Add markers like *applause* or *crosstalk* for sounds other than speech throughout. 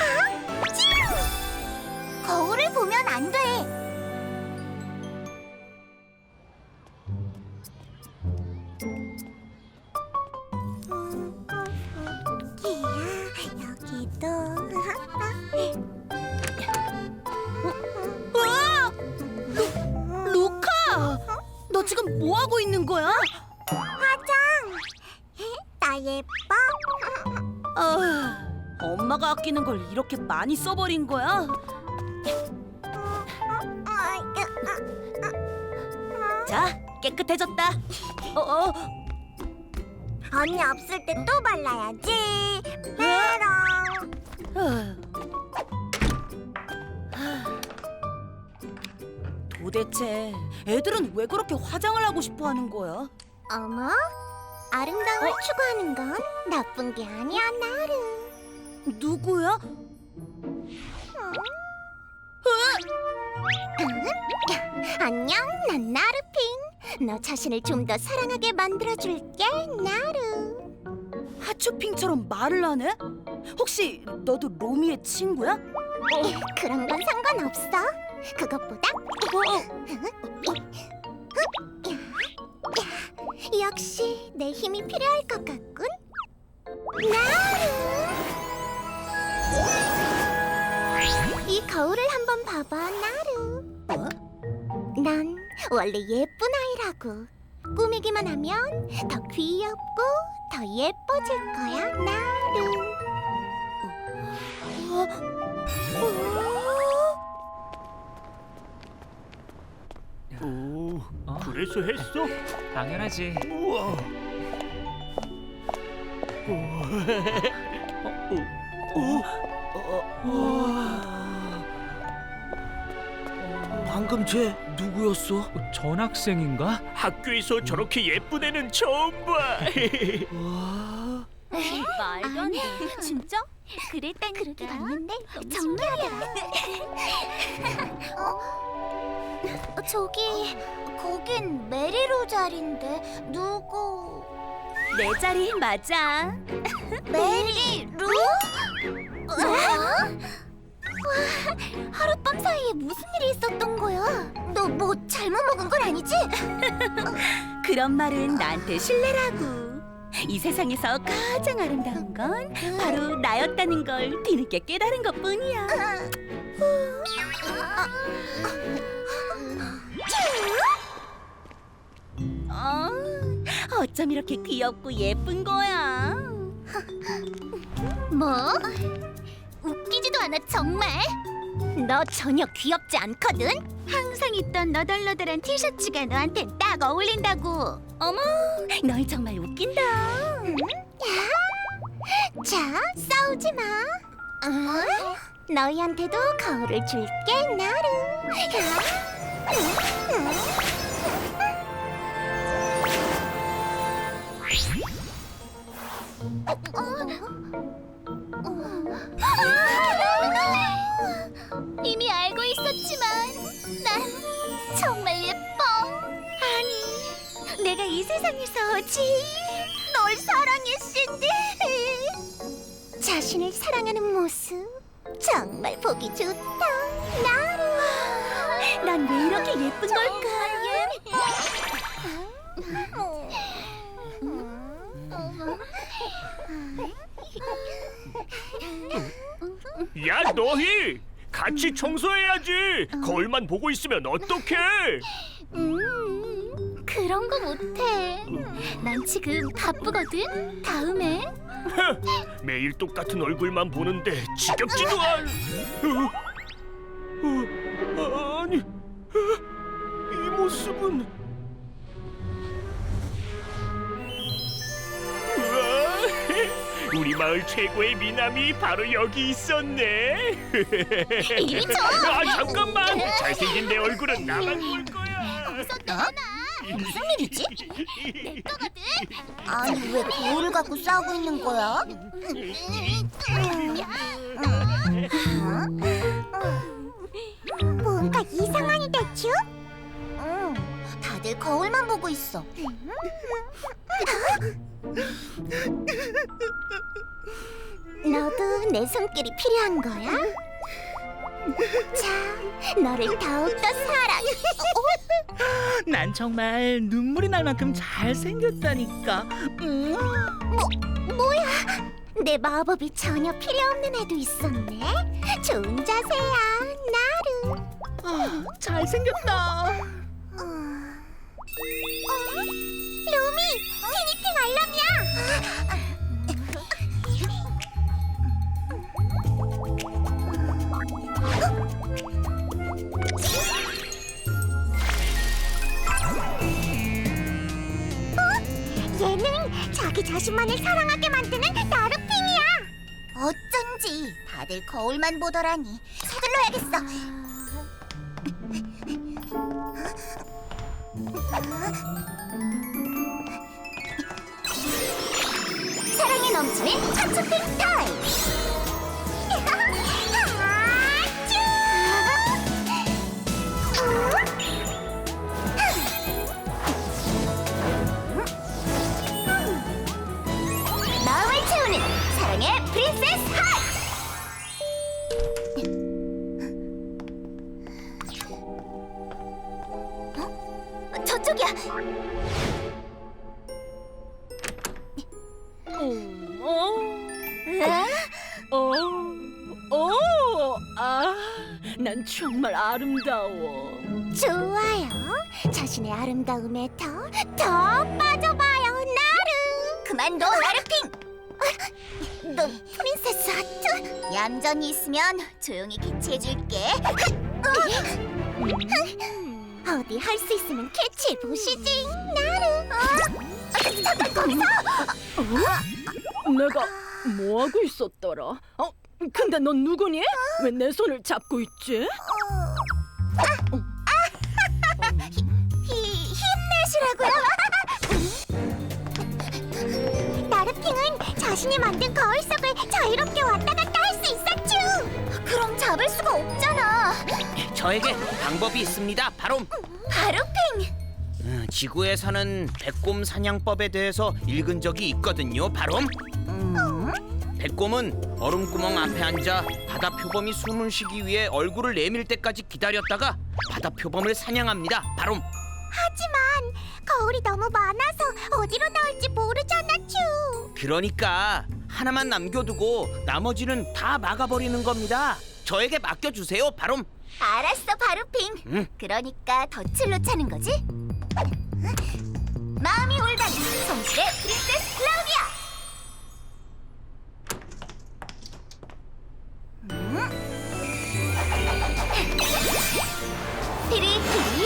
아, 찌! 거울을 보면 안 돼. 여기도. 으아! 루, 루카! 너 지금 뭐 하고 있는 거야? 화장. 나 예뻐? 아, 엄마가 아끼는 걸 이렇게 많이 써버린 거야? 자, 깨끗해졌다. 어, 어, 언니 없을 때 또 발라야지. 메롱. 아. 도대체 애들은 왜 그렇게 화장을 하고 싶어 하는 거야? 어머, 아름다움을 어? 추구하는 건 나쁜 게 아니야, 나름. 누구야? 안녕, 난 나르핑. 너 자신을 좀 더 사랑하게 만들어줄게, 나르. 하츄핑처럼 말을 하네? 혹시 너도 로미의 친구야? *laughs* 그런 건 상관없어. 그것보다 역시 내 힘이 필요할 것 같군. 나르. 이 거울을 한번 봐봐. 어? 난 원래 예쁜 아이라고. 꾸미기만 하면 더 귀엽고 더 예뻐질 거야, 나르. 오, 그래서 했어? 당연하지. 우와. 방금 쟤 누구였어? 전학생인가? 학교에서 저렇게 예쁜 애는 처음 봐. 와, 말도 안 돼. 진짜? 그랬다니까. 그러게 봤는데 정말이야. *laughs* 어, 저기 거긴 메리로 자리인데 누구? 내 자리 맞아. 메리루? 와, 하룻밤 사이에 무슨 일이 있었던 거야? 너 뭐 잘못 먹은 건 아니지? 그런 말은 나한테 신뢰라고. 이 세상에서 가장 아름다운 건 바로 나였다는 걸 뒤늦게 깨달은 것뿐이야. 어, 어쩜 이렇게 귀엽고 예쁜 거야? *laughs* 뭐? 웃기지도 않아 정말? 너 전혀 귀엽지 않거든? 항상 있던 너덜너덜한 티셔츠가 너한텐 딱 어울린다고 어머, 널 정말 웃긴다. 자, 싸우지 마 어? 너희한테도 거울을 줄게, 나루 세상에서 제일 널 사랑해, 신디. 자신을 사랑하는 모습 정말 보기 좋다, 나루. 난 왜 이렇게 예쁜 걸까? 야, 너희 같이 청소해야지. 거울만 보고 있으면 어떡해? 음, 그런 거 못해. 난 지금 바쁘거든. 다음에. 매일 똑같은 얼굴만 보는데 지겹지도 않. 어, 어, 아니, 어, 이 모습은. 우와, 우리 마을 최고의 미남이 바로 여기 있었네. 이리 줘. 아 잠깐만, 잘생긴 내 얼굴은 나만 볼 거야. 무슨 일이지? 아니 왜 거울을 갖고 싸우고 있는 거야? 뭔가 이상하니 대추? 응, 다들 거울만 보고 있어. 너도 내 손길이 필요한 거야? 자, 너를 더욱더 사랑해. 난 정말 눈물이 날 만큼 잘생겼다니까. 음. 뭐야? 내 마법이 전혀 필요 없는 애도 있었네. 좋은 자세야, 나루. 아, 잘생겼다. 어? 루 자신만을 사랑하게 만드는 나루핑이야. 어쩐지 다들 거울만 보더라니. 서둘러야겠어. 사랑에 넘치는 하츄핑 타임! 사랑의 프린세스 하트! 어? 저쪽이야! 어? 어, 어, 아, 난 정말 아름다워. 좋아요. 자신의 아름다움에 더, 더 빠져봐요, 나루. 그만둬, 나루핑. 아, 너 프린세스 하트? 얌전히 있으면 조용히 캐치해줄게. 어디 할 수 있으면 캐치해 보시지, 나루. 어? 잠깐 거기서. 내가 뭐 하고 있었더라? 어, 근데 넌 누구니? 왜 내 손을 잡고 있지? 히, 자신이 만든 거울 속을 자유롭게 왔다 갔다 할 수 있었죠. 그럼 잡을 수가 없잖아. 저에게 방법이 있습니다. 바로. 음, 지구에 사는 백곰 사냥법에 대해서 읽은 적이 있거든요. 바로 백곰은 얼음구멍 앞에 앉아 바다 표범이 숨을 쉬기 위해 얼굴을 내밀 때까지 기다렸다가 바다 표범을 사냥합니다. 바로 하지만 거울이 너무 많아서 어디로 나올지 모르잖아, 츄. 그러니까 하나만 남겨두고 나머지는 다 막아버리는 겁니다. 저에게 맡겨주세요. 바로 알았어, 바로핑. 음. 그러니까 덫을로 차는 거지? 마음이 올가는 성실의 프린세스 클라우디아. *laughs* 피리피리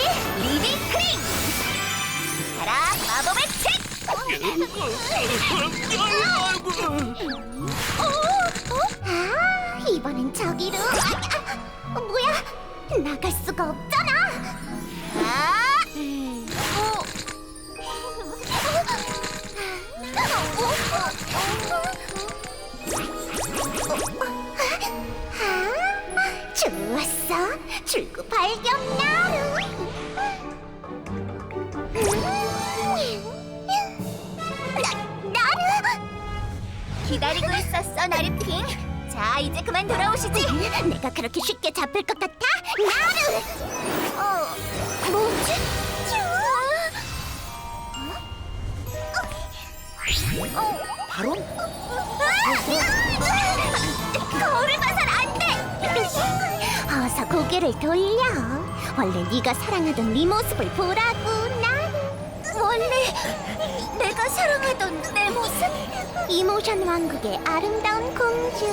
아, 이번엔 저기로. 아, 뭐야? 나갈 수가 없잖아. 아! 어. 아, 좋았어. 출구 발견. 나, 기다리고 있었어, 나루핑. 자, 이제 그만 돌아오시지. 내가 그렇게 쉽게 잡힐 것 같아? 나루! 어, 뭐지? 어? 바로 거울을 봐선 안 돼! 어서 고개를 돌려. 원래 네가 사랑하던 네 모습을 보라고, 나루. 원래 내가 사랑하던 내 모습? 이모션 왕국의 아름다운 공주.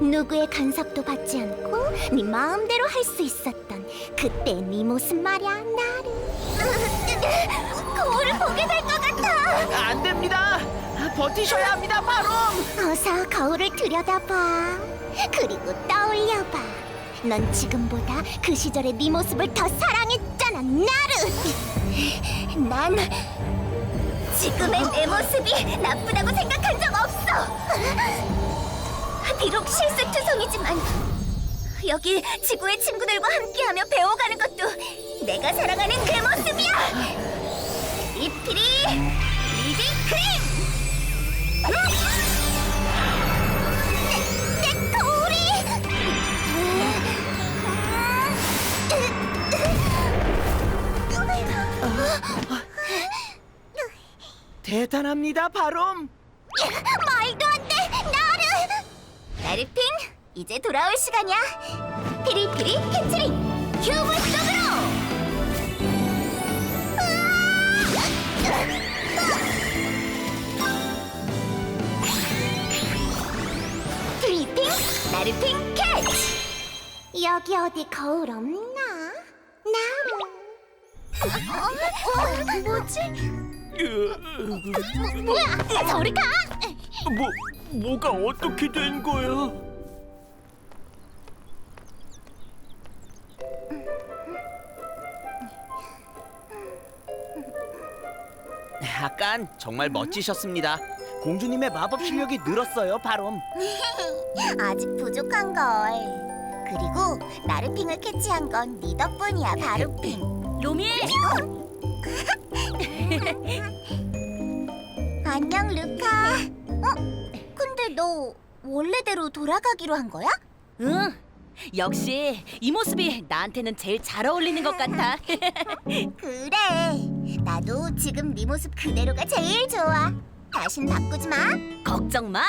누구의 간섭도 받지 않고 네 마음대로 할 수 있었던 그때 네 모습 말이야, 나루. 거울을 보게 될 것 같아. 안 됩니다. 버티셔야 합니다. 바로 어서 거울을 들여다봐. 그리고 떠올려봐. 넌 지금보다 그 시절의 네 모습을 더 사랑했잖 아, 나루. 난 지금의 내 모습이 나쁘다고 생각한 적 없어. 비록 실수투성이지만 여기 지구의 친구들과 함께하며 배워가는 것도 내가 사랑하는 그 모습이야. 이피리 리빙 크림. 내, 대단합니다, 바롬. 말도 안 돼, 나르. 나르핑, 이제 돌아올 시간이야. 피리피리 캐치링, 큐브 속으로. 트리핑, 나르핑 캐치. 여기 어디 거울 없나? 나르. 어? 뭐지? 뭐야? 저리 가! 뭐 뭐가 어떻게 된 거야? 아깐 정말 멋지셨습니다. 공주님의 마법 실력이 늘었어요, 바롬. *laughs* 아직 부족한 걸. 그리고 나르핑을 캐치한 건 네 덕분이야, 바루핑. 로미 *laughs* 안녕, 루카. 어? 근데 너 원래대로 돌아가기로 한 거야? 응 역시 이 모습이 나한테는 제일 잘 어울리는 것 같아 *laughs* 그래. 나도 지금 네 모습 그대로가 제일 좋아. 다신 바꾸지 마. 걱정 마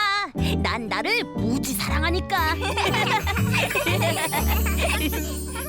난 나를 무지 사랑하니까 *laughs*